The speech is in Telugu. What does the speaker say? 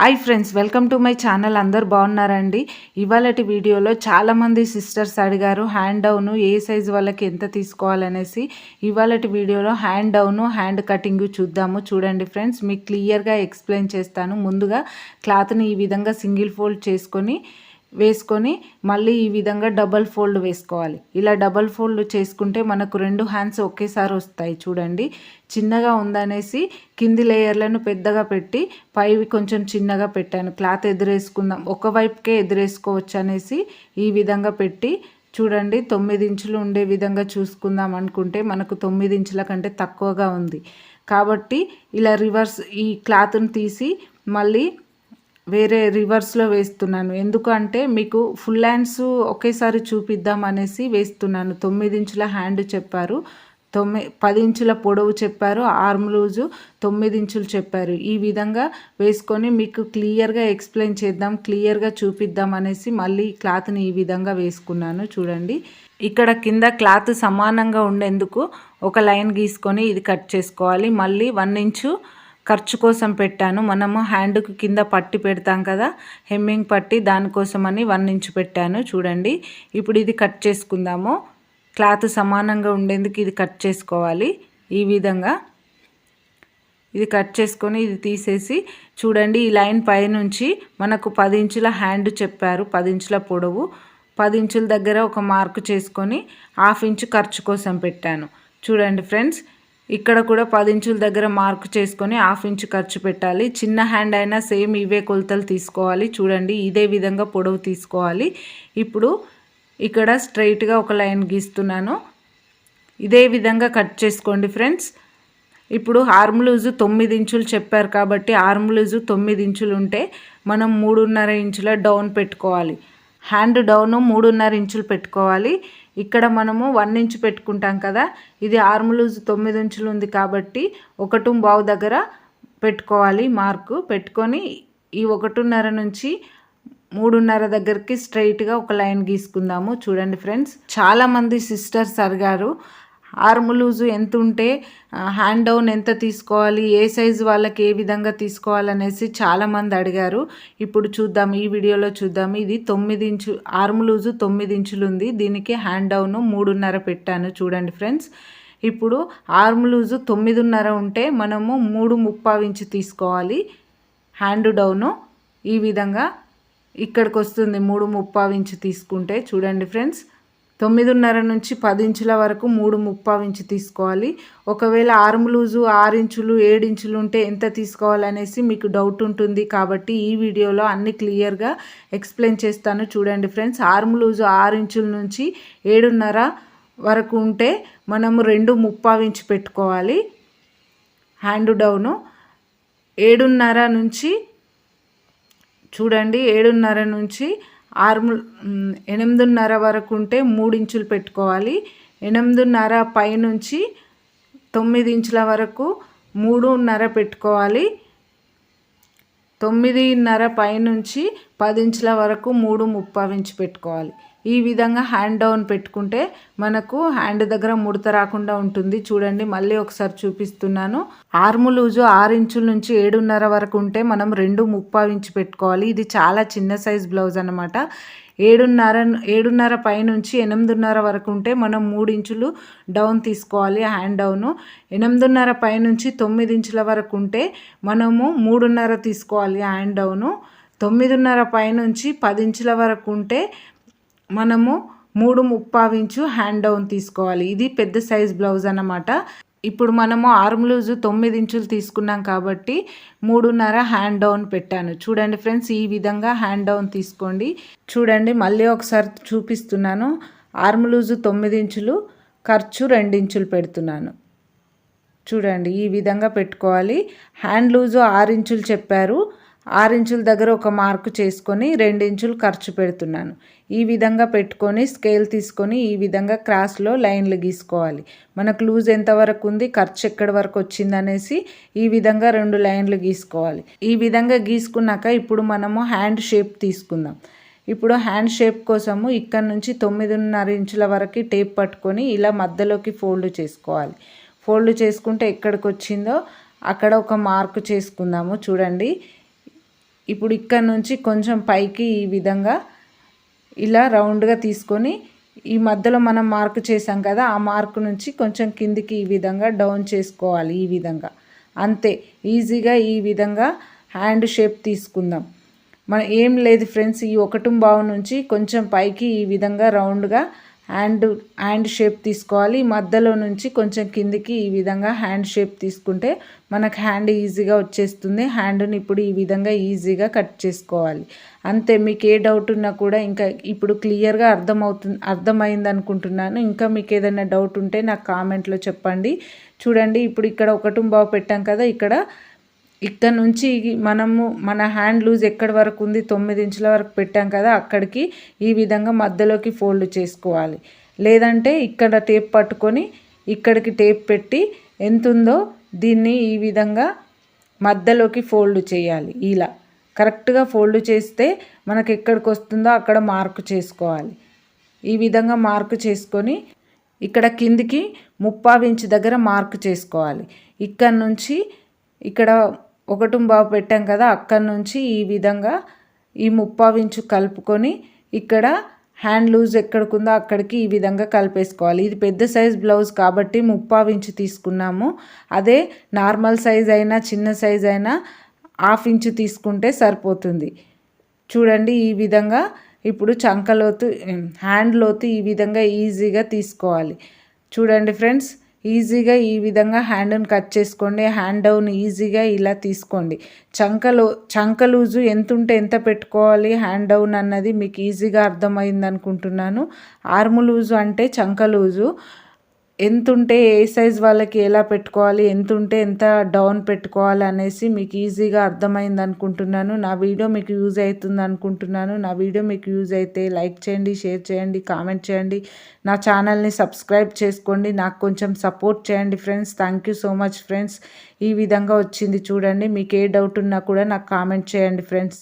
Hi friends welcome to my channel అందరు బాగున్నారండి? ఇవాళటి వీడియోలో చాలామంది సిస్టర్స్ అడిగారు హ్యాండ్ డౌన్ ఏ సైజ్ వాళ్ళకి ఎంత తీసుకోవాలనేసి. ఇవాళటి వీడియోలో హ్యాండ్ డౌన్ హ్యాండ్ కటింగ్ చూద్దాము. చూడండి ఫ్రెండ్స్ మీకు క్లియర్గా ఎక్స్ప్లెయిన్ చేస్తాను. ముందుగా క్లాత్ని ఈ విధంగా సింగిల్ ఫోల్డ్ చేసుకొని వేసుకొని మళ్ళీ ఈ విధంగా డబల్ ఫోల్డ్ వేసుకోవాలి. ఇలా డబల్ ఫోల్డ్ చేసుకుంటే మనకు రెండు హ్యాండ్స్ ఒకేసారి వస్తాయి చూడండి. చిన్నగా ఉందనేసి కింది లేయర్లను పెద్దగా పెట్టి పైవి కొంచెం చిన్నగా పెట్టాను. క్లాత్ ఎదురేసుకుందాం. ఒకవైపుకే ఎదురేసుకోవచ్చు అనేసి ఈ విధంగా పెట్టి చూడండి. తొమ్మిది ఇంచులు ఉండే విధంగా చూసుకుందాం అనుకుంటే మనకు తొమ్మిది ఇంచుల కంటే తక్కువగా ఉంది. కాబట్టి ఇలా రివర్స్ ఈ క్లాత్ను తీసి మళ్ళీ వేరే రివర్స్లో వేస్తున్నాను. ఎందుకంటే మీకు ఫుల్ హ్యాండ్స్ ఒకేసారి చూపిద్దాం అనేసి వేస్తున్నాను. తొమ్మిది ఇంచుల హ్యాండ్ చెప్పారు. తొమ్మిది పది ఇంచుల పొడవు చెప్పారు. ఆర్మ్ లూజు తొమ్మిది ఇంచులు చెప్పారు. ఈ విధంగా వేసుకొని మీకు క్లియర్గా ఎక్స్ప్లెయిన్ చేద్దాం క్లియర్గా చూపిద్దాం అనేసి మళ్ళీ క్లాత్ని ఈ విధంగా వేసుకున్నాను. చూడండి. ఇక్కడ కింద క్లాత్ సమానంగా ఉండేందుకు ఒక లైన్ గీసుకొని ఇది కట్ చేసుకోవాలి. మళ్ళీ వన్ ఇంచు ఖర్చు కోసం పెట్టాను. మనము హ్యాండ్కు కింద పట్టి పెడతాం కదా హెమ్మింగ్ పట్టి దానికోసమని వన్ ఇంచ్ పెట్టాను. చూడండి ఇప్పుడు ఇది కట్ చేసుకుందాము. క్లాత్ సమానంగా ఉండేందుకు ఇది కట్ చేసుకోవాలి. ఈ విధంగా ఇది కట్ చేసుకొని ఇది తీసేసి చూడండి ఈ లైన్ పైనుంచి మనకు పది ఇంచుల హ్యాండ్ చెప్పారు. పది ఇంచుల పొడవు. పది ఇంచుల దగ్గర ఒక మార్క్ చేసుకొని హాఫ్ ఇంచు ఖర్చు కోసం పెట్టాను. చూడండి ఫ్రెండ్స్ ఇక్కడ కూడా పది ఇంచుల దగ్గర మార్క్ చేసుకొని హాఫ్ ఇంచు ఖర్చు పెట్టాలి. చిన్న హ్యాండ్ అయినా సేమ్ ఇవే కొలతలు తీసుకోవాలి. చూడండి ఇదే విధంగా పొడవు తీసుకోవాలి. ఇప్పుడు ఇక్కడ స్ట్రైట్గా ఒక లైన్ గీస్తున్నాను. ఇదే విధంగా కట్ చేసుకోండి ఫ్రెండ్స్. ఇప్పుడు ఆర్మ్ తొమ్మిది ఇంచులు చెప్పారు కాబట్టి ఆర్మ్ తొమ్మిది ఇంచులు ఉంటే మనం మూడున్నర ఇంచుల డౌన్ పెట్టుకోవాలి. హ్యాండ్ డౌన్ మూడున్నర ఇంచులు పెట్టుకోవాలి. ఇక్కడ మనము వన్ ఇంచు పెట్టుకుంటాం కదా. ఇది ఆర్మలూజ్ తొమ్మిది ఇంచులు ఉంది కాబట్టి ఒకటి బావు దగ్గర పెట్టుకోవాలి మార్కు. పెట్టుకొని ఈ ఒకటిన్నర నుంచి మూడున్నర దగ్గరికి స్ట్రైట్గా ఒక లైన్ గీసుకుందాము. చూడండి ఫ్రెండ్స్ చాలామంది సిస్టర్స్ అడిగారు ఆర్మ్ లూజు ఎంత ఉంటే హ్యాండ్ డౌన్ ఎంత తీసుకోవాలి ఏ సైజు వాళ్ళకి ఏ విధంగా తీసుకోవాలనేసి చాలామంది అడిగారు. ఇప్పుడు చూద్దాం ఈ వీడియోలో చూద్దాం. ఇది తొమ్మిది ఇంచు ఆర్మ్ లూజు తొమ్మిది ఇంచులు ఉంది దీనికి హ్యాండ్ డౌన్ మూడున్నర పెట్టాను. చూడండి ఫ్రెండ్స్. ఇప్పుడు ఆర్మ్ లూజు తొమ్మిదిన్నర ఉంటే మనము మూడు ముప్పావు ఇంచు తీసుకోవాలి. హ్యాండ్ డౌను ఈ విధంగా ఇక్కడికి వస్తుంది మూడు ముప్పావు ఇంచు తీసుకుంటే. చూడండి ఫ్రెండ్స్. తొమ్మిదిన్నర నుంచి పది ఇంచుల వరకు మూడు ముప్పావు ఇంచు తీసుకోవాలి. ఒకవేళ ఆర్మ్ లూజు ఆరు ఇంచులు ఏడు ఇంచులు ఉంటే ఎంత తీసుకోవాలనేసి మీకు డౌట్ ఉంటుంది కాబట్టి ఈ వీడియోలో అన్ని క్లియర్గా ఎక్స్ప్లెయిన్ చేస్తాను. చూడండి ఫ్రెండ్స్ ఆర్మ్ లూజు ఆరు ఇంచుల నుంచి ఏడున్నర వరకు ఉంటే మనము రెండు ముప్పావు ఇంచు పెట్టుకోవాలి. హ్యాండ్ డౌను ఏడున్నర నుంచి చూడండి ఏడున్నర నుంచి ఆరు ఎనిమిదిన్నర వరకు ఉంటే మూడు ఇంచులు పెట్టుకోవాలి. ఎనిమిదిన్నర పైనుంచి తొమ్మిది ఇంచుల వరకు మూడున్నర పెట్టుకోవాలి. తొమ్మిదిన్నర పైనుంచి పది ఇంచుల వరకు మూడు ముప్పావు ఇంచు పెట్టుకోవాలి. ఈ విధంగా హ్యాండ్ డౌన్ పెట్టుకుంటే మనకు హ్యాండ్ దగ్గర ముడత రాకుండా ఉంటుంది. చూడండి మళ్ళీ ఒకసారి చూపిస్తున్నాను. ఆర్ము లూజు ఆరు ఇంచుల నుంచి ఏడున్నర వరకు ఉంటే మనం రెండు ముప్పావు ఇంచు పెట్టుకోవాలి. ఇది చాలా చిన్న సైజ్ బ్లౌజ్ అనమాట ఏడున్నర ఏడున్నర పైనుంచి ఎనిమిదిన్నర వరకు ఉంటే మనం మూడు ఇంచులు డౌన్ తీసుకోవాలి హ్యాండ్ డౌను ఎనిమిదిన్నర పైనుంచి తొమ్మిది ఇంచుల వరకు ఉంటే మనము మూడున్నర తీసుకోవాలి హ్యాండ్ డౌను తొమ్మిదిన్నర పైనుంచి పది ఇంచుల వరకు ఉంటే మనము మూడు ముప్పావించు హ్యాండ్ డౌన్ తీసుకోవాలి. ఇది పెద్ద సైజ్ బ్లౌజ్ అన్నమాట. ఇప్పుడు మనము ఆర్మ్ లూజ్ తొమ్మిది ఇంచులు తీసుకున్నాం కాబట్టి మూడున్నర హ్యాండ్ డౌన్ పెట్టాను. చూడండి ఫ్రెండ్స్ ఈ విధంగా హ్యాండ్ డౌన్ తీసుకోండి. చూడండి మళ్ళీ ఒకసారి చూపిస్తున్నాను. ఆర్మ్ లూజు తొమ్మిది ఇంచులు ఖర్చు ఇంచులు పెడుతున్నాను. చూడండి ఈ విధంగా పెట్టుకోవాలి. హ్యాండ్ లూజు ఆరు ఇంచులు చెప్పారు. ఆరు ఇంచుల దగ్గర ఒక మార్కు చేసుకొని ఇంచులు ఖర్చు పెడుతున్నాను. ఈ విధంగా పెట్టుకొని స్కేల్ తీసుకొని ఈ విధంగా క్రాస్లో లైన్లు గీసుకోవాలి. మనకు లూజ్ ఎంతవరకు ఉంది ఖర్చు ఎక్కడి వరకు వచ్చింది అనేసి ఈ విధంగా రెండు లైన్లు గీసుకోవాలి. ఈ విధంగా గీసుకున్నాక ఇప్పుడు మనము హ్యాండ్ షేప్ తీసుకుందాం. ఇప్పుడు హ్యాండ్ షేప్ కోసము ఇక్కడ నుంచి తొమ్మిదిన్నర ఇంచుల వరకు టేప్ పట్టుకొని ఇలా మధ్యలోకి ఫోల్డ్ చేసుకోవాలి. ఫోల్డ్ చేసుకుంటే ఎక్కడికి వచ్చిందో అక్కడ ఒక మార్క్ చేసుకుందాము. చూడండి. ఇప్పుడు ఇక్కడ నుంచి కొంచెం పైకి ఈ విధంగా ఇలా రౌండ్గా తీసుకొని ఈ మధ్యలో మనం మార్క్ చేసాం కదా ఆ మార్క్ నుంచి కొంచెం కిందికి ఈ విధంగా డౌన్ చేసుకోవాలి ఈ విధంగా. అంతే ఈజీగా ఈ విధంగా హ్యాండ్ షేప్ తీసుకుందాం. మన ఏం లేదు ఫ్రెండ్స్ ఈ ఒకటుంబావు బావు నుంచి కొంచెం పైకి ఈ విధంగా రౌండ్గా హ్యాండ్ హ్యాండ్ షేప్ తీసుకోవాలి. మధ్యలో నుంచి కొంచెం కిందికి ఈ విధంగా హ్యాండ్ షేప్ తీసుకుంటే మనకు హ్యాండ్ ఈజీగా వచ్చేస్తుంది. హ్యాండ్ని ఇప్పుడు ఈ విధంగా ఈజీగా కట్ చేసుకోవాలి. అంతే మీకు ఏ డౌట్ ఉన్నా కూడా ఇంకా ఇప్పుడు క్లియర్గా అర్థమవుతుంది అర్థమైంది అనుకుంటున్నాను ఇంకా మీకు ఏదైనా డౌట్ ఉంటే నాకు కామెంట్లో చెప్పండి. చూడండి ఇప్పుడు ఇక్కడ ఒకటి బావు పెట్టాం కదా ఇక్కడ ఇక్కడ నుంచి మనము మన హ్యాండ్ లూజ్ ఎక్కడి వరకు ఉంది? తొమ్మిది ఇంచుల వరకు పెట్టాం కదా అక్కడికి ఈ విధంగా మధ్యలోకి ఫోల్డ్ చేసుకోవాలి. లేదంటే ఇక్కడ టేప్ పట్టుకొని ఇక్కడికి టేప్ పెట్టి ఎంత ఉందో దీన్ని ఈ విధంగా మధ్యలోకి ఫోల్డ్ చేయాలి. ఇలా కరెక్ట్గా ఫోల్డ్ చేస్తే మనకు ఎక్కడికి వస్తుందో అక్కడ మార్కు చేసుకోవాలి. ఈ విధంగా మార్కు చేసుకొని ఇక్కడ కిందికి ముప్పావించి ఇంచు దగ్గర మార్కు చేసుకోవాలి. ఇక్కడ నుంచి ఇక్కడ ఒకటుంబావు పెట్టాం కదా అక్కడి నుంచి ఈ విధంగా ఈ ముప్పావించు కలుపుకొని ఇక్కడ హ్యాండ్ లూజ్ ఎక్కడికుందో అక్కడికి ఈ విధంగా కలిపేసుకోవాలి. ఇది పెద్ద సైజ్ బ్లౌజ్ కాబట్టి ముప్పావించు తీసుకున్నాము. అదే నార్మల్ సైజ్ అయినా చిన్న సైజ్ అయినా హాఫ్ ఇంచు తీసుకుంటే సరిపోతుంది. చూడండి ఈ విధంగా ఇప్పుడు చంకలోతు హ్యాండ్ లోతు ఈ విధంగా ఈజీగా తీసుకోవాలి. చూడండి ఫ్రెండ్స్ ఈజీగా ఈ విధంగా హ్యాండ్ని కట్ చేసుకోండి. హ్యాండ్ డౌన్ ఈజీగా ఇలా తీసుకోండి. చంకలు చంక లూజు ఎంత ఉంటే ఎంత పెట్టుకోవాలి? హ్యాండ్ డౌన్ అన్నది మీకు ఈజీగా అర్థమైంది అనుకుంటున్నాను ఆర్మ్ లూజు అంటే చంక లూజు ఎంతుంటే ఏ సైజ్ వాళ్ళకి ఎలా పెట్టుకోవాలి ఎంతుంటే ఎంత డౌన్ పెట్టుకోవాలి అనేసి మీకు ఈజీగా అర్థమైంది అనుకుంటున్నాను. నా వీడియో మీకు యూజ్ అవుతుంది అనుకుంటున్నాను. నా వీడియో మీకు యూజ్ అయితే లైక్ చేయండి షేర్ చేయండి కామెంట్ చేయండి. నా ఛానల్ని సబ్స్క్రైబ్ చేసుకోండి. నాకు కొంచెం సపోర్ట్ చేయండి friends. Thank you so much friends. ఈ విధంగా వచ్చింది చూడండి. మీకు ఏ డౌట్ ఉన్నా కూడా నాకు కామెంట్ చేయండి ఫ్రెండ్స్.